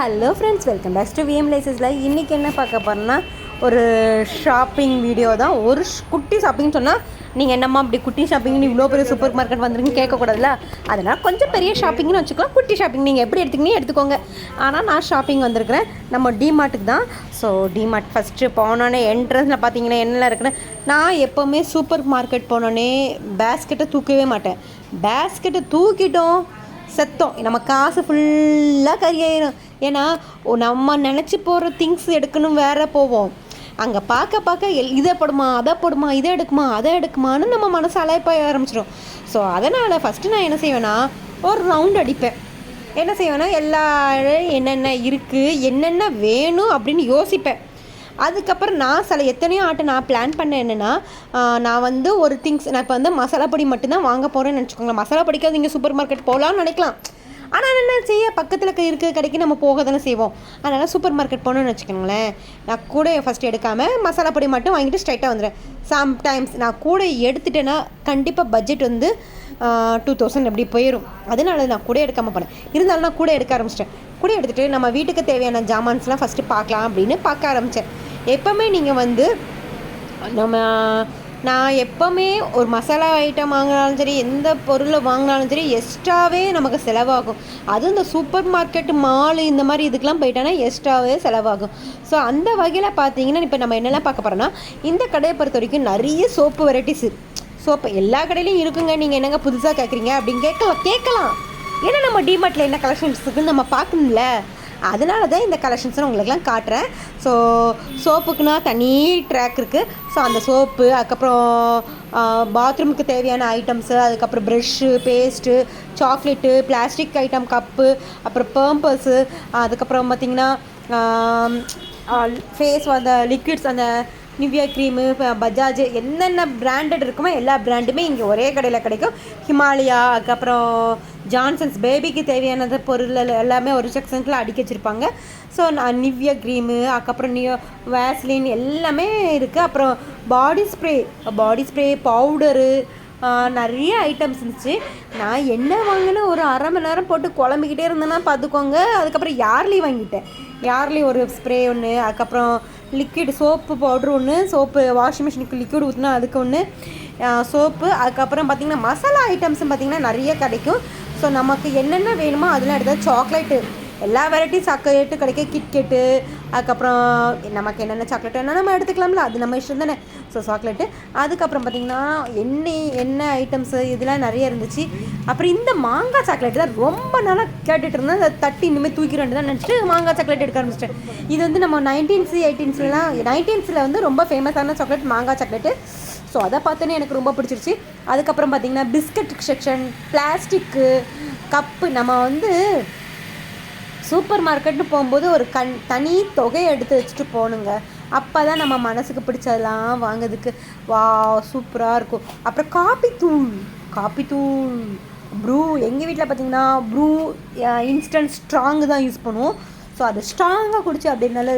Hello friends welcome back to VM லைசஸில் இன்றைக்கி என்ன பார்க்க போகிறோன்னா ஒரு ஷாப்பிங் வீடியோ தான். ஒரு குட்டி ஷாப்பிங் சொன்னால் நீங்கள் என்னம்மா அப்படி குட்டி ஷாப்பிங்னு இவ்வளோ பெரிய சூப்பர் மார்க்கெட் வந்துருங்க கேட்கக்கூடாதுல அதனால் கொஞ்சம் பெரிய ஷாப்பிங்னு வச்சுக்கலாம். குட்டி ஷாப்பிங் நீங்கள் எப்படி எடுத்துக்கினே எடுத்துக்கோங்க. ஆனால் நான் ஷாப்பிங் வந்திருக்கிறேன். நம்ம டிமார்ட்டுக்கு தான். ஸோ டிமார்ட் ஃபஸ்ட்டு போனோன்னே என்ட்ரன்ஸில் பார்த்தீங்கன்னா என்னெல்லாம் இருக்குன்னு நான் எப்போவுமே சூப்பர் மார்க்கெட் போனோடனே பேஸ்கெட்டை தூக்கவே மாட்டேன். பேஸ்கெட்டை தூக்கிட்டோம் செத்தோம். நம்ம காசு ஃபுல்லாக கரியாயிரும் ஏன்னா நம்ம நினச்சி போகிற திங்ஸ் எடுக்கணும் வேற போவோம். அங்கே பார்க்க பார்க்க எல் இதை போடுமா அதை போடுமா இதை எடுக்குமா அதை எடுக்குமான்னு நம்ம மனசு அலைப்பாய ஆரம்பிச்சிடும் ஸோ அதனால் ஃபஸ்ட்டு நான் என்ன செய்வேன்னா ஒரு ரவுண்ட் அடிப்பேன். என்ன செய்வேன்னா எல்லா என்னென்ன இருக்குது என்னென்ன வேணும் அப்படின்னு யோசிப்பேன். அதுக்கப்புறம் நான் சில எத்தனையோ ஆட்டை நான் பிளான் பண்ணேன் என்னென்னா நான் வந்து ஒரு திங்ஸ் நான் இப்போ வந்து மசாலா பொடி மட்டும்தான் வாங்க போகிறேன்னு நினச்சிக்கோங்களேன். மசாலா பொடிக்காது இங்கே சூப்பர் மார்க்கெட் போகலான்னு நினைக்கலாம். ஆனால் என்ன செய்ய? பக்கத்தில் இருக்க கடைக்கு நம்ம போக தானே செய்வோம். அதனால் சூப்பர் மார்க்கெட் போகணுன்னு வச்சுக்கோங்களேன். நான் கூட ஃபஸ்ட்டு எடுக்காமல் மசாலா பொடி மட்டும் வாங்கிட்டு ஸ்ட்ரைட்டாக வந்துடுறேன் சம்டைம்ஸ் நான் கூட எடுத்துட்டேன்னா கண்டிப்பாக பட்ஜெட் வந்து டூ தௌசண்ட் எப்படி போயிடும் அதனால நான் கூட எடுக்காமல் போனேன் இருந்தாலும் நான் கூட எடுக்க ஆரம்பிச்சிட்டேன். கூட எடுத்துகிட்டு நம்ம வீட்டுக்கு தேவையான ஜாமான்ஸ்லாம் ஃபஸ்ட்டு பார்க்கலாம் அப்படின்னு பார்க்க ஆரம்பித்தேன் எப்போவுமே நீங்கள் வந்து நம்ம நான் எப்போவுமே ஒரு மசாலா ஐட்டம் வாங்கினாலும் சரி எந்த பொருளை வாங்கினாலும் சரி எக்ஸ்ட்ராவே நமக்கு செலவாகும். அதுவும் இந்த சூப்பர் மார்க்கெட் மால் இந்த மாதிரி இதுக்கெலாம் போயிட்டோன்னா எக்ஸ்ட்ராவே செலவாகும். ஸோ அந்த வகையில் பார்த்தீங்கன்னா இப்போ நம்ம என்னெல்லாம் பார்க்க போகிறோன்னா இந்த கடையை பொறுத்த வரைக்கும் நிறைய சோப்பு வெரைட்டிஸ் சோப்பு எல்லா கடையிலையும் இருக்குங்க. நீங்கள் என்னங்க புதுசாக கேட்குறீங்க அப்படின்னு கேட்கலாம் கேட்கலாம். ஏன்னா நம்ம டிமார்ட்டில் என்ன கலெக்ஷன்ஸ் இருக்குன்னு நம்ம பார்க்கணும்ல. அதனால தான் இந்த கலெக்ஷன்ஸை உங்களுக்குலாம் காட்டுறேன். ஸோ சோப்புக்குன்னா தனி ட்ராக் இருக்குது ஸோ அந்த சோப்பு அதுக்கப்புறம் பாத்ரூமுக்கு தேவையான ஐட்டம்ஸு அதுக்கப்புறம் brush paste chocolate plastic item cup அப்புறம் பேம்பர்ஸு அதுக்கப்புறம் பார்த்திங்கன்னா ஃபேஸ் அந்த லிக்விட்ஸ் அந்த நிவ்யா க்ரீமு பஜாஜ் என்னென்ன பிராண்டட் இருக்குமோ எல்லா பிராண்டுமே இங்கே ஒரே கடையில் கிடைக்கும். ஹிமாலயா அதுக்கப்புறம் ஜான்சன்ஸ் பேபிக்கு தேவையானது பொருள் எல்லாம் எல்லாமே ஒரு செக்ஷன்ஸில் அடிக்க வச்சுருப்பாங்க. ஸோ நான் நிவ்யா க்ரீமு அதுக்கப்புறம் நியோ வேஸ்லின் எல்லாமே இருக்குது அப்புறம் body spray body spray powder நிறைய ஐட்டம்ஸ் இருந்துச்சு. நான் என்ன வாங்கினேன்? ஒரு அரை மணி நேரம் போட்டு குழம்பிக்கிட்டே இருந்தேன்னா பார்த்துக்கோங்க அதுக்கப்புறம் யார்லி வாங்கிட்டேன். யார்லி ஒரு ஸ்ப்ரே ஒன்று அதுக்கப்புறம் லிக்விட் சோப்பு பவுட்ரு ஒன்று சோப்பு வாஷிங் மிஷினுக்கு லிக்விட் ஊற்றினா அதுக்கு ஒன்று சோப்பு அதுக்கப்புறம் பார்த்திங்கன்னா மசாலா ஐட்டம்ஸும் பார்த்திங்கன்னா நிறைய கிடைக்கும். ஸோ நமக்கு என்னென்ன வேணுமோ அதெல்லாம் எடுத்தால் சாக்லேட்டு எல்லா வெரைட்டிஸ் சாக்லேட்டு கிடைக்க கிட்கெட்டு அதுக்கப்புறம் நமக்கு என்னென்ன சாக்லேட் வேணால் நம்ம எடுத்துக்கலாம்ல. அது நம்ம இஷ்டம் தானே. ஸோ சாக்லேட்டு அதுக்கப்புறம் பார்த்திங்கன்னா எண்ணெய் எண்ணெய் ஐட்டம்ஸு இதெல்லாம் நிறைய இருந்துச்சு. அப்புறம் இந்த மாங்காய் சாக்லேட் தான் ரொம்ப நாளாக கேட்டுட்டு இருந்தேன். அதை தட்டி இனிமேல் தூக்கிறேன் தான் நினச்சிட்டு மாங்காய் சாக்லேட் எடுக்க ஆரம்பிச்சிட்டேன். இது வந்து நம்ம நைன்டீன்ஸு எயிட்டீன்ஸ்லாம் நைன்டீன்ஸில் வந்து ரொம்ப ஃபேமஸான சாக்லேட் மாங்காய் சாக்லேட்டு ஸோ அதை பார்த்தோன்னே எனக்கு ரொம்ப பிடிச்சிருச்சு. அதுக்கப்புறம் பார்த்திங்கன்னா பிஸ்கட் செக்ஷன் பிளாஸ்டிக்கு கப்பு நம்ம வந்து சூப்பர் மார்க்கெட்னு போகும்போது ஒரு கண் தனி தொகையை எடுத்து வச்சுட்டு போகணுங்க. அப்போ தான் நம்ம மனசுக்கு பிடிச்சதெல்லாம் வாங்குறதுக்கு வா சூப்பராக இருக்கும். அப்புறம் காப்பி தூள் காப்பி தூள் ப்ரூ எங்கள் வீட்டில் பார்த்தீங்கன்னா ப்ரூ இன்ஸ்டன்ட் ஸ்ட்ராங்கு தான் யூஸ் பண்ணுவோம். ஸோ அது ஸ்ட்ராங்காக குடிச்சு அப்படின்னால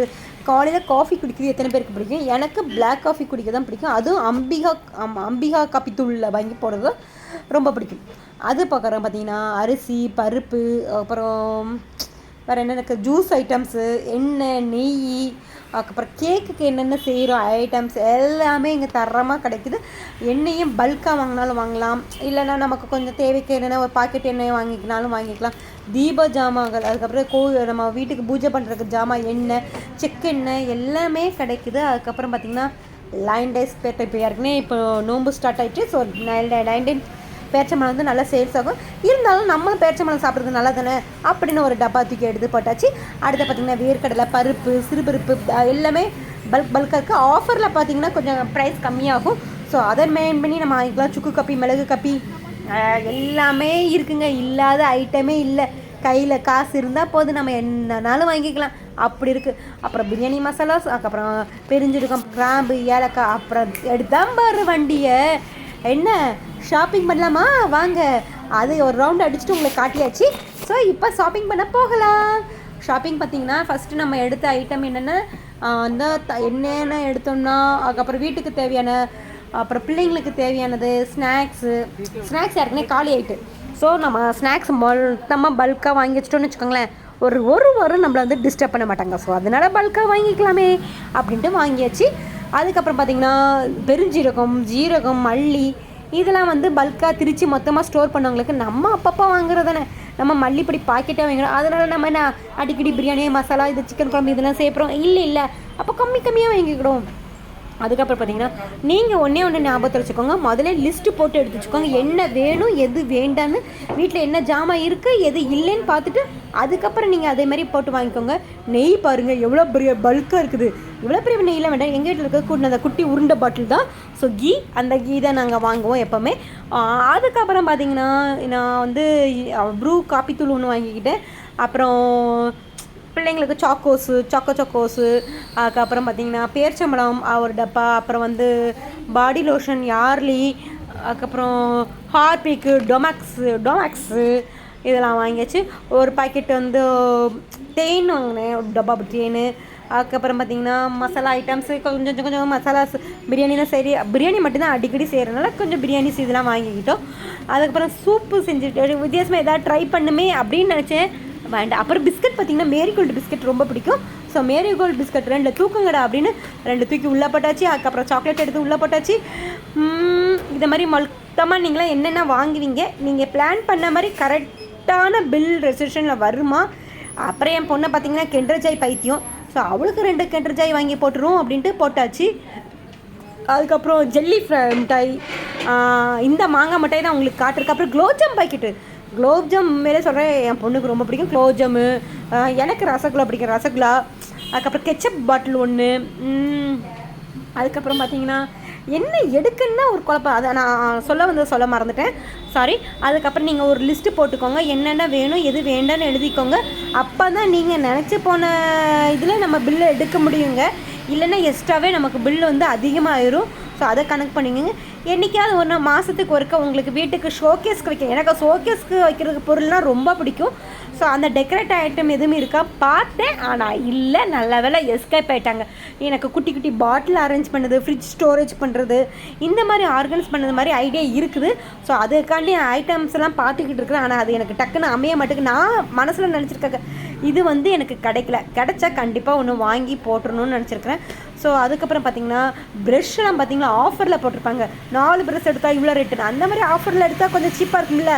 காலையில் காஃபி குடிக்கிறது எத்தனை பேருக்கு பிடிக்கும்? எனக்கு பிளாக் காஃபி குடிக்க தான் பிடிக்கும். அதுவும் அம்பிகா அம்பிகா காப்பி தூளில் வாங்கி போடுறது ரொம்ப பிடிக்கும். அது பார்க்குறோம் பார்த்தீங்கன்னா அரிசி பருப்பு அப்புறம் வேறு என்னென்ன இருக்குது ஜூஸ் ஐட்டம்ஸு எண்ணெய் நெய் அதுக்கப்புறம் கேக்குக்கு என்னென்ன செய்கிறோம் ஐட்டம்ஸ் எல்லாமே இங்கே தரமாக கிடைக்குது. எண்ணெயும் பல்காக வாங்கினாலும் வாங்கலாம். இல்லைன்னா நமக்கு கொஞ்சம் தேவைக்கு என்னென்ன ஒரு பாக்கெட் எண்ணெய் வாங்கிக்கினாலும் வாங்கிக்கலாம். தீப ஜாமான்கள் அதுக்கப்புறம் கோ நம்ம வீட்டுக்கு பூஜை பண்ணுறதுக்கு ஜாமான் எண்ணெய் செக்கெண்ணெய் எல்லாமே கிடைக்குது. அதுக்கப்புறம் பார்த்திங்கன்னா லைன் டேஸ் பேட்டை இப்போ ஏற்கனவே இப்போ நோம்பு ஸ்டார்ட் ஆகிட்டு ஸோ நைன் நைன்டீன் பேரிச்சம்பழம் வந்து நல்லா சேல்ஸ் ஆகும். இருந்தாலும் நம்மளும் பேரிச்சம்பழம் சாப்பிட்றது நல்லா தானே அப்படின்னு ஒரு டப்பா தூக்கி எடுத்து போட்டாச்சு. அடுத்து பார்த்திங்கன்னா வேர்க்கடலை பருப்பு சிறுபருப்பு எல்லாமே பல்க் பல்காக இருக்குது ஆஃபரில் பார்த்தீங்கன்னா கொஞ்சம் ப்ரைஸ் கம்மியாகும். ஸோ அதை மெயின் பண்ணி நம்ம வாங்கிக்கலாம். சுக்கு கப்பி மிளகு கப்பி எல்லாமே இருக்குங்க. இல்லாத ஐட்டமே இல்லை. கையில் காசு இருந்தால் போதும். நம்ம என்னனாலும் வாங்கிக்கலாம். அப்படி இருக்குது அப்புறம் பிரியாணி மசாலாஸ் அதுக்கப்புறம் பெருஞ்சிருக்கம் கிராம்பு ஏலக்காய் அப்புறம் எடுத்தான் பாரு வண்டியை. என்ன ஷாப்பிங் பண்ணலாமா? வாங்க. அது ஒரு ரவுண்ட் அடிச்சுட்டு உங்களுக்கு காட்டியாச்சு. ஸோ இப்போ ஷாப்பிங் பண்ண போகலாம். ஷாப்பிங் பார்த்தீங்கன்னா ஃபஸ்ட்டு நம்ம எடுத்த ஐட்டம் என்னென்னா? அந்த த- என்னென்ன எடுத்தோம்னா அதுக்கப்புறம் வீட்டுக்கு தேவையான அப்புறம் பிள்ளைங்களுக்கு தேவையானது ஸ்நாக்ஸு ஸ்நாக்ஸ் ஏற்கனவே காலி ஆயிட்டு. ஸோ நம்ம ஸ்நாக்ஸ் மொத்தமாக பல்காக வாங்கி வச்சிட்டோம்னு வச்சுக்கோங்களேன். ஒரு ஒரு வாரம் நம்மளை வந்து டிஸ்டர்ப் பண்ண மாட்டாங்க. ஸோ அதனால் பல்காக வாங்கிக்கலாமே அப்படின்ட்டு வாங்கியாச்சு. அதுக்கப்புறம் பார்த்திங்கன்னா பெருஞ்சீரகம் ஜீரகம் மல்லி இதெல்லாம் வந்து பல்காக திரித்து மொத்தமாக ஸ்டோர் பண்ணவங்களுக்கு நம்ம அப்பப்போ வாங்குறது தானே. நம்ம மல்லிப்பொடி பாக்கெட்டாக வாங்குறோம். அதனால் நம்ம என்ன அடிக்கடி பிரியாணி மசாலா இது சிக்கன் குழம்பு இதெல்லாம் சேர்ப்புறோம் இல்லை இல்லை. அப்போ கம்மி கம்மியாக வாங்கிக்கிடும் அதுக்கப்புறம் பார்த்தீங்கன்னா நீங்கள் ஒன்றே ஒன்று ஞாபகத்தில் வச்சுக்கோங்க. முதல்ல லிஸ்ட்டு போட்டு எடுத்து வச்சுக்கோங்க. என்ன வேணும் எது வேண்டான்னு வீட்டில் என்ன ஜாமான் இருக்குது எது இல்லைன்னு பார்த்துட்டு அதுக்கப்புறம் நீங்கள் அதே மாதிரி போட்டு வாங்கிக்கோங்க. நெய் பாருங்கள் எவ்வளோ பெரிய பல்காக இருக்குது. இவ்வளோ பெரிய நெய்லாம் வேண்டாம். எங்கள் வீட்டில் இருக்க கூட்டின அந்த குட்டி உருண்டை பாட்டில் தான். ஸோ கீ அந்த கீ தான் நாங்கள் வாங்குவோம் எப்போவுமே. அதுக்கப்புறம் பார்த்தீங்கன்னா நான் வந்து ப்ரூ காப்பி தூள் ஒன்று வாங்கிக்கிட்டேன். அப்புறம் பிள்ளைங்களுக்கு சாக்கோஸு சாக்கோ சாக்கோஸு அதுக்கப்புறம் பார்த்தீங்கன்னா பேர்ச்சம்பழம் ஒரு டப்பா அப்புறம் வந்து பாடி லோஷன் யார்லி அதுக்கப்புறம் ஹார்பிக்கு டொமாக்ஸு டொமாக்ஸு இதெல்லாம் வாங்கியாச்சு. ஒரு பாக்கெட் வந்து தேன் வாங்கினேன் ஒரு டப்பா தேன். அதுக்கப்புறம் பார்த்திங்கன்னா மசாலா ஐட்டம்ஸு கொஞ்சம் கொஞ்சம் மசாலாஸ் பிரியாணிலாம் சரி பிரியாணி மட்டும்தான் அடிக்கடி செய்கிறதுனால கொஞ்சம் பிரியாணிஸ் இதெல்லாம் வாங்கிக்கிட்டோம். அதுக்கப்புறம் சூப்பு செஞ்சுட்டு வித்தியாசமாக எதாவது ட்ரை பண்ணுமே அப்படின்னு நினச்சேன். வேண்டாம் அப்புறம் பிஸ்கட் பார்த்தீங்கன்னா மேரிகோல்டு பிஸ்கட் ரொம்ப பிடிக்கும். ஸோ மேரி கோல்டு பிஸ்கட் ரெண்டு தூக்குங்கடா அப்படின்னு ரெண்டு தூக்கி உள்ளே போட்டாச்சு. அதுக்கப்புறம் சாக்லேட் எடுத்து உள்ளே போட்டாச்சு. இதை மாதிரி மொத்தமாக நீங்களாம் என்னென்ன வாங்குவீங்க? நீங்கள் பிளான் பண்ண மாதிரி கரெக்டான பில் ரெசிஷனில் வருமா? அப்புறம் என் பொண்ணை பார்த்தீங்கன்னா கெண்டர்ஜாய் பைத்தியம். ஸோ அவளுக்கு ரெண்டு கெண்டர்ஜாய் வாங்கி போட்டுருவோம் அப்படின்ட்டு போட்டாச்சு. அதுக்கப்புறம் ஜெல்லி ஃப்ரை மிட்டாய். இந்த மாங்காய் மிட்டாய் தான் உங்களுக்கு காட்டிருக்கு. அப்புறம் குலோப்ஜாம் பாக்கெட்டு. குலோப்ஜாம் மேலே சொல்கிறேன் என் பொண்ணுக்கு ரொம்ப பிடிக்கும். குலோப் ஜாமு எனக்கு ரசகுல்லா பிடிக்கும். ரசகுல்லா அதுக்கப்புறம் கெச்சப் பாட்டில் ஒன்று அதுக்கப்புறம் பார்த்தீங்கன்னா என்ன எடுக்குன்னா ஒரு குழப்பம். அதை நான் சொல்ல வந்து சொல்ல மறந்துட்டேன். சாரி அதுக்கப்புறம் நீங்கள் ஒரு லிஸ்ட்டு போட்டுக்கோங்க. என்னென்ன வேணும் எது வேண்டாம்னு எழுதிக்கோங்க. அப்போ தான் நீங்கள் நினச்சி போன இதில் நம்ம பில்லை எடுக்க முடியுங்க. இல்லைன்னா எக்ஸ்ட்ராவே நமக்கு பில்லு வந்து அதிகமாகிடும் ஸோ அதை கணக்கு பண்ணிக்கோங்க. என்றைக்காவது ஒன்று மாதத்துக்கு ஒருக்க உங்களுக்கு வீட்டுக்கு ஷோகேஸ்க்கு வைக்க எனக்கு ஷோகேஸ்க்கு வைக்கிறதுக்கு பொருள்னால் ரொம்ப பிடிக்கும். ஸோ அந்த டெக்கரேட் ஐட்டம் எதுவுமே இருக்கா? பார்த்தேன். ஆனால் இல்லை. நல்ல வேலை எஸ்கேப் ஆயிட்டாங்க. எனக்கு குட்டி குட்டி பாட்டில் அரேஞ்ச் பண்ணுறது ஃப்ரிட்ஜ் ஸ்டோரேஜ் பண்ணுறது இந்த மாதிரி ஆர்கனைஸ் பண்ணுறது மாதிரி ஐடியா இருக்குது. ஸோ அதுக்காண்டி ஐட்டம்ஸ் எல்லாம் பார்த்துக்கிட்டு இருக்கிறேன். ஆனால் அது எனக்கு டக்குன்னு அமைய மாட்டேங்குது. நான் மனசில் நினச்சிருக்க இது வந்து எனக்கு கிடைக்கல. கிடைச்சா கண்டிப்பாக ஒன்று வாங்கி போட்டுடணும்னு நினச்சிருக்கிறேன். ஸோ அதுக்கப்புறம் பார்த்தீங்கன்னா ப்ரெஷ்லாம் பார்த்தீங்கன்னா ஆஃபரில் போட்டிருப்பாங்க. நாலு ப்ரெஷ் எடுத்தால் இவ்வளோ ரேட்டுன்னு அந்த மாதிரி ஆஃபரில் எடுத்தால் கொஞ்சம் சீப்பாக இருக்கும்ல.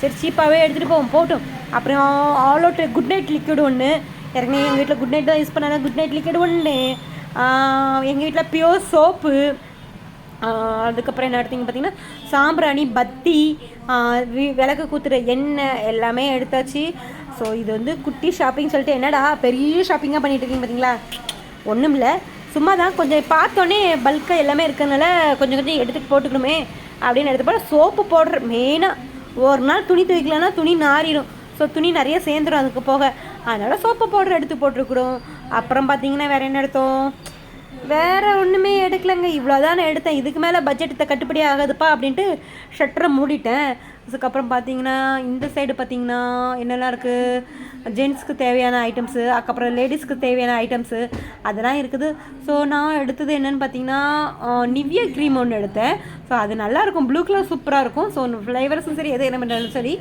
சரி சீப்பாகவே எடுத்துகிட்டு போவோம் போட்டும். அப்புறம் all out good night liquid ஒன்று ஏற்கனவே எங்கள் வீட்டில் குட் நைட் தான் யூஸ் பண்ணாங்க குட் நைட் லிக்விட் ஒன்று எங்கள் வீட்டில் பியோர் சோப்பு அதுக்கப்புறம் என்ன எடுத்தீங்க பார்த்தீங்கன்னா சாம்பிராணி பத்தி வி- விளக்கு கூத்துற எண்ணெய் எல்லாமே எடுத்தாச்சு. ஸோ இது வந்து குட்டி ஷாப்பிங் சொல்லிட்டு என்னடா பெரிய ஷாப்பிங்காக பண்ணிட்டு இருக்கீங்க பார்த்தீங்களா ஒன்றும் இல்லை சும்மா தான் கொஞ்சம் பார்த்தோன்னே பல்காக எல்லாமே இருக்கிறதுனால கொஞ்சம் கொஞ்சம் எடுத்துட்டு போட்டுக்கணுமே அப்படின்னு எடுத்து போட சோப்பு போடுற மெயினாக ஒரு நாள் துணி துவைக்கலன்னா துணி நாறிடும். ஸோ துணி நிறைய சேர்ந்துடும் அதுக்கு போக. அதனால் சோப்பு பவுடர் எடுத்து போட்டிருக்குறோம். அப்புறம் பார்த்தீங்கன்னா வேறு என்ன எடுத்தோம்? வேற ஒன்றுமே எடுக்கலைங்க. இவ்வளோதான் எடுத்தேன். இதுக்கு மேலே பட்ஜெட் கட்டுப்படி ஆகாதுப்பா அப்படின்ட்டு ஷட்டரை மூடிட்டேன். அதுக்கப்புறம் பார்த்தீங்கன்னா இந்த சைடு பார்த்தீங்கன்னா என்னெல்லாம் இருக்குது ஜென்ஸ்க்கு தேவையான ஐட்டம்ஸு அதுக்கப்புறம் லேடிஸ்க்கு தேவையான ஐட்டம்ஸு அதெல்லாம் இருக்குது. ஸோ நான் எடுத்தது என்னென்னு பார்த்தீங்கன்னா நிவ்யா க்ரீம் ஒன்று எடுத்தேன். ஸோ அது நல்லாயிருக்கும் ப்ளூ கலர் சூப்பராக இருக்கும். ஸோ ஃப்ளேவர்ஸும் சரி எது என்ன பண்ணாலும் சரி.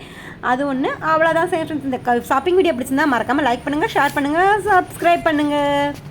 அது ஒன்று அவ்வளோதான் சேர்ந்து இந்த ஷாப்பிங் வீடியோ பிடிச்சிருந்தா மறக்காமல் லைக் பண்ணுங்கள் ஷேர் பண்ணுங்கள் சப்ஸ்கிரைப் பண்ணுங்கள்